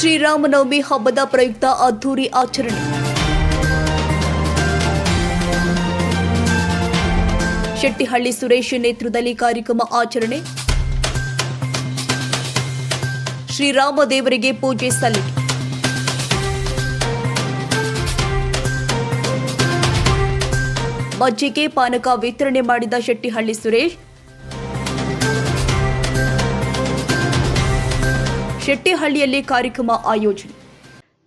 ಶ್ರೀರಾಮನವಮಿ ಹಬ್ಬದ ಪ್ರಯುಕ್ತ ಅದ್ದೂರಿ ಆಚರಣೆ. ಶೆಟ್ಟಿಹಳ್ಳಿ ಸುರೇಶ್ ನೇತೃತ್ವದಲ್ಲಿ ಕಾರ್ಯಕ್ರಮ ಆಚರಣೆ. ಶ್ರೀರಾಮ ದೇವರಿಗೆ ಪೂಜೆ ಸಲ್ಲಿಕೆ. ಮಜ್ಜಿಗೆ ಪಾನಕ ವಿತರಣೆ ಮಾಡಿದ ಶೆಟ್ಟಿಹಳ್ಳಿ ಸುರೇಶ್ ಶೆಟ್ಟಿಹಳ್ಳಿಯಲ್ಲಿ ಕಾರ್ಯಕ್ರಮ ಆಯೋಜನೆ.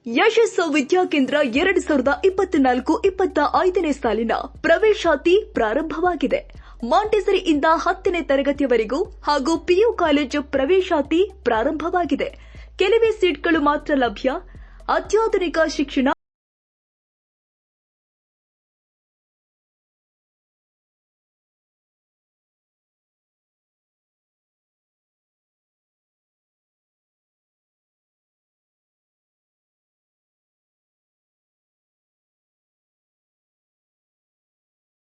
ಯಶಸ್ಸು ವಿದ್ಯಾಕೇಂದ್ರ ಎರಡು ಸಾವಿರದ ಇಪ್ಪತ್ನಾಲ್ಕು ಇಪ್ಪತ್ತ ಐದನೇ ಸಾಲಿನ ಪ್ರವೇಶಾತಿ ಪ್ರಾರಂಭವಾಗಿದೆ. ಮಾಂಟೆಸರಿಯಿಂದ ಹತ್ತನೇ ತರಗತಿಯವರೆಗೂ ಹಾಗೂ ಪಿಯು ಕಾಲೇಜು ಪ್ರವೇಶಾತಿ ಪ್ರಾರಂಭವಾಗಿದೆ. ಕೆಲವೇ ಸೀಟ್ಗಳು ಮಾತ್ರ ಲಭ್ಯ. ಅತ್ಯಾಧುನಿಕ ಶಿಕ್ಷಣ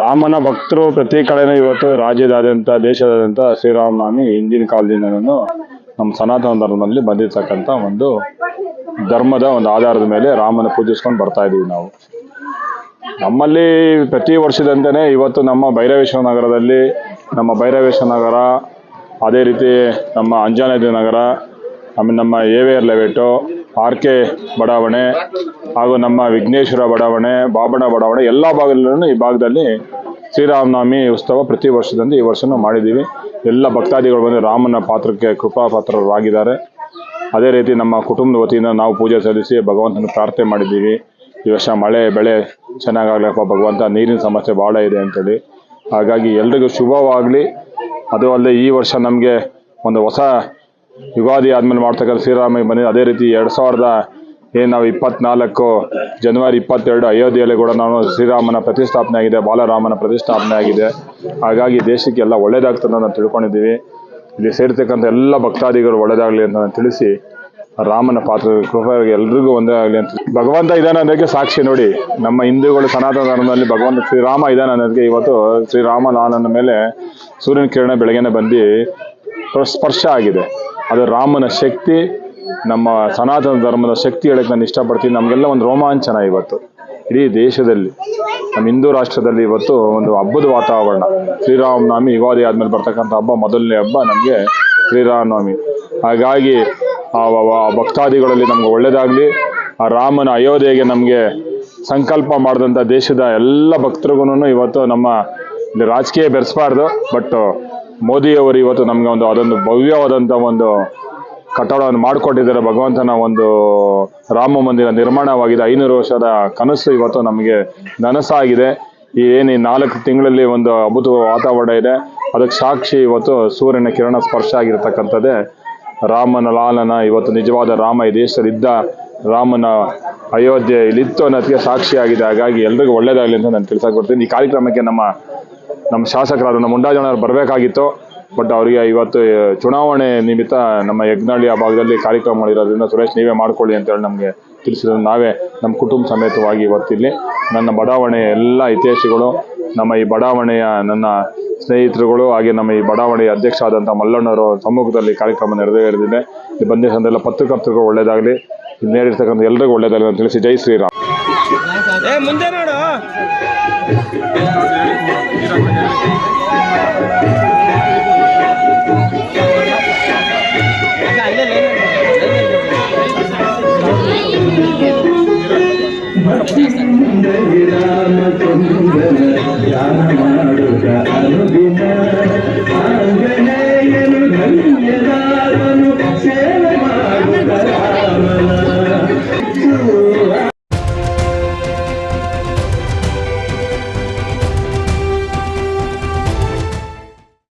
ರಾಮನ ಭಕ್ತರು ಪ್ರತಿ ಕಡೆನೂ ಇವತ್ತು ರಾಜ್ಯದಾದ್ಯಂತ, ದೇಶದಾದ್ಯಂತ ಶ್ರೀರಾಮನಾಮಿ ಹಿಂದಿನ ಕಾಲದಿಂದನೂ ನಮ್ಮ ಸನಾತನ ಧರ್ಮದಲ್ಲಿ ಬಂದಿರತಕ್ಕಂಥ ಒಂದು ಧರ್ಮದ ಒಂದು ಆಧಾರದ ಮೇಲೆ ರಾಮನ ಪೂಜಿಸ್ಕೊಂಡು ಬರ್ತಾ ಇದೀವಿ ನಾವು. ನಮ್ಮಲ್ಲಿ ಪ್ರತಿ ವರ್ಷದಂತೆಯೇ ಇವತ್ತು ನಮ್ಮ ಭೈರವೇಶ್ವರ ನಗರದಲ್ಲಿ ನಮ್ಮ ಭೈರವೇಶ್ವರ ನಗರ, ಅದೇ ರೀತಿ ನಮ್ಮ ಅಂಜನಾದ್ರಿ ನಗರ ಆಮೇಲೆ ನಮ್ಮ A V R layout, R K ಬಡಾವಣೆ ಹಾಗೂ ನಮ್ಮ ವಿಘ್ನೇಶ್ವರ ಬಡಾವಣೆ ಬಾಬಣ ಬಡಾವಣೆ ಎಲ್ಲ ಭಾಗದಲ್ಲೂ ಈ ಭಾಗದಲ್ಲಿ ಶ್ರೀರಾಮನವಮಿ ಉತ್ಸವ ಪ್ರತಿ ವರ್ಷದಂದು ಈ ವರ್ಷನೂ ಮಾಡಿದ್ದೀವಿ. ಎಲ್ಲ ಭಕ್ತಾದಿಗಳು ಬಂದು ರಾಮನ ಪಾತ್ರಕ್ಕೆ ಕೃಪಾ ಪಾತ್ರರಾಗಿದ್ದಾರೆ ಅದೇ ರೀತಿ ನಮ್ಮ ಕುಟುಂಬದ ವತಿಯಿಂದ ನಾವು ಪೂಜೆ ಸಲ್ಲಿಸಿ ಭಗವಂತನ ಪ್ರಾರ್ಥನೆ ಮಾಡಿದ್ದೀವಿ. ಈ ವರ್ಷ ಮಳೆ, ಬೆಳೆ ಚೆನ್ನಾಗಾಗ್ಲಪ್ಪ ಭಗವಂತ, ನೀರಿನ ಸಮಸ್ಯೆ ಭಾಳ ಇದೆ ಅಂತೇಳಿ. ಹಾಗಾಗಿ ಎಲ್ರಿಗೂ ಶುಭವಾಗಲಿ. ಅದು ಅಲ್ಲದೆ ಈ ವರ್ಷ ನಮಗೆ ಒಂದು ಹೊಸ ಯುಗಾದಿ ಆದಮೇಲೆ ಮಾಡ್ತಕ್ಕಂಥ ಶ್ರೀರಾಮ ಬಂದಿದೆ. ಅದೇ ರೀತಿ ಎರಡು ಸಾವಿರದ ಏನು ನಾವು ಇಪ್ಪತ್ನಾಲ್ಕು ಜನವರಿ ಇಪ್ಪತ್ತೆರಡು ಅಯೋಧ್ಯೆಯಲ್ಲಿ ಕೂಡ ನಾನು ಶ್ರೀರಾಮನ ಪ್ರತಿಷ್ಠಾಪನೆ ಆಗಿದೆ, ಬಾಲರಾಮನ ಪ್ರತಿಷ್ಠಾಪನೆ ಆಗಿದೆ. ಹಾಗಾಗಿ ದೇಶಕ್ಕೆಲ್ಲ ಒಳ್ಳೇದಾಗ್ತದೆ ನಾನು ತಿಳ್ಕೊಂಡಿದ್ದೀವಿ. ಇಲ್ಲಿ ಸೇರ್ತಕ್ಕಂಥ ಎಲ್ಲ ಭಕ್ತಾದಿಗಳು ಒಳ್ಳೇದಾಗಲಿ ಅಂತ ನಾನು ತಿಳಿಸಿ ರಾಮನ ಪಾತ್ರ ಕೃಪೆಗೆ ಎಲ್ರಿಗೂ ಒಂದೇ ಆಗಲಿ ಅಂತ. ಭಗವಂತ ಇದ್ದಾನೆ ಅನ್ನೋದಕ್ಕೆ ಸಾಕ್ಷಿ ನೋಡಿ. ನಮ್ಮ ಹಿಂದೂಗಳು ಸನಾತನ ಧರ್ಮದಲ್ಲಿ ಭಗವಂತ ಶ್ರೀರಾಮ ಇದ್ದಾನೆ ಅನ್ನೋದಕ್ಕೆ ಇವತ್ತು ಶ್ರೀರಾಮ ನನ್ನ ಮೇಲೆ ಸೂರ್ಯನ ಕಿರಣ ಬೆಳಗ್ಗೆನೆ ಬಂದು ಸ್ಪರ್ಶ- ಆಗಿದೆ. ಅದು ರಾಮನ ಶಕ್ತಿ, ನಮ್ಮ ಸನಾತನ ಧರ್ಮದ ಶಕ್ತಿ ಹೇಳಕ್ಕೆ ನಾನು ಇಷ್ಟಪಡ್ತೀನಿ. ನಮಗೆಲ್ಲ ಒಂದು ರೋಮಾಂಚನ ಇವತ್ತು. ಇಡೀ ದೇಶದಲ್ಲಿ, ನಮ್ಮ ಹಿಂದೂ ರಾಷ್ಟ್ರದಲ್ಲಿ ಇವತ್ತು ಒಂದು ಹಬ್ಬದ ವಾತಾವರಣ. ಶ್ರೀರಾಮನವಮಿ ಯುಗಾದಿ ಆದ್ಮೇಲೆ ಬರ್ತಕ್ಕಂಥ ಹಬ್ಬ, ಮೊದಲನೇ ಹಬ್ಬ ನಮಗೆ ಶ್ರೀರಾಮನವಮಿ. ಹಾಗಾಗಿ ಭಕ್ತಾದಿಗಳಲ್ಲಿ ನಮ್ಗೆ ಒಳ್ಳೇದಾಗಲಿ. ಆ ರಾಮನ ಅಯೋಧ್ಯೆಗೆ ನಮಗೆ ಸಂಕಲ್ಪ ಮಾಡಿದಂಥ ದೇಶದ ಎಲ್ಲ ಭಕ್ತರಿಗೂ ಇವತ್ತು ನಮ್ಮ ಇಲ್ಲಿ ರಾಜಕೀಯ ಬೆರೆಸಬಾರ್ದು. ಬಟ್ ಮೋದಿಯವರು ಇವತ್ತು ನಮಗೆ ಒಂದು ಅದೊಂದು ಭವ್ಯವಾದಂಥ ಒಂದು ಕಟ್ಟಡವನ್ನು ಮಾಡಿಕೊಟ್ಟಿದ್ದಾರೆ. ಭಗವಂತನ ಒಂದು ರಾಮ ಮಂದಿರ ನಿರ್ಮಾಣವಾಗಿದೆ. ಐನೂರು ವರ್ಷದ ಕನಸು ಇವತ್ತು ನಮಗೆ ನನಸಾಗಿದೆ. ಈ ಏನು ನಾಲ್ಕು ತಿಂಗಳಲ್ಲಿ ಒಂದು ಅದ್ಭುತ ವಾತಾವರಣ ಇದೆ. ಅದಕ್ಕೆ ಸಾಕ್ಷಿ ಇವತ್ತು ಸೂರ್ಯನ ಕಿರಣ ಸ್ಪರ್ಶ ಆಗಿರತಕ್ಕಂಥದ್ದೇ ರಾಮನ ಲಾಲನ, ಇವತ್ತು ನಿಜವಾದ ರಾಮ ಈ ದೇಶದಲ್ಲಿದ್ದ ರಾಮನ ಅಯೋಧ್ಯೆ ಇಲ್ಲಿತ್ತು ಅನ್ನೋದಕ್ಕೆ ಸಾಕ್ಷಿಯಾಗಿದೆ. ಹಾಗಾಗಿ ಎಲ್ರಿಗೂ ಒಳ್ಳೇದಾಗಲಿ ಅಂತ ನಾನು ತಿಳ್ಸಕ್ಕೆ ಬರ್ತೀನಿ. ಈ ಕಾರ್ಯಕ್ರಮಕ್ಕೆ ನಮ್ಮ ನಮ್ಮ ಶಾಸಕರಾದ, ನಮ್ಮ ಮುಂಡಾಜೋಣ ಬರಬೇಕಾಗಿತ್ತು. ಬಟ್ ಅವರಿಗೆ ಇವತ್ತು ಚುನಾವಣೆ ನಿಮಿತ್ತ ನಮ್ಮ ಯಜ್ಞಹಳ್ಳಿ ಆ ಭಾಗದಲ್ಲಿ ಕಾರ್ಯಕ್ರಮ ಮಾಡಿರೋದ್ರಿಂದ ಸುರೇಶ್ ನೀವೇ ಮಾಡ್ಕೊಳ್ಳಿ ಅಂತೇಳಿ ನಮಗೆ ತಿಳಿಸಿದ್ರು ನಾವೇ ನಮ್ಮ ಕುಟುಂಬ ಸಮೇತವಾಗಿ ಇವತ್ತಿಲ್ಲಿ ನನ್ನ ಬಡಾವಣೆಯ ಎಲ್ಲ ಇತಿಹಾಸಿಗಳು, ನಮ್ಮ ಈ ಬಡಾವಣೆಯ ನನ್ನ ಸ್ನೇಹಿತರುಗಳು ಹಾಗೆ ನಮ್ಮ ಈ ಬಡಾವಣೆಯ ಅಧ್ಯಕ್ಷ ಆದಂಥ ಮಲ್ಲಣ್ಣವರು ಸಮ್ಮುಖದಲ್ಲಿ ಕಾರ್ಯಕ್ರಮ ನೆರವೇರಿದೆ ಇಲ್ಲಿ ಬಂದಿರ್ತಕ್ಕಂಥ ಪತ್ರಕರ್ತರಿಗೂ ಒಳ್ಳೆಯದಾಗಲಿ ಇಲ್ಲಿ ನೇರಿರ್ತಕ್ಕಂಥ ಎಲ್ರಿಗೂ ಒಳ್ಳೆಯದಾಗಲಿ ಅಂತ ತಿಳಿಸಿ. ಜೈ ಶ್ರೀರಾಮ್. ಮುಂದೆ ನೋಡು. విరామ కుందర దానమాడుగా అనుదిన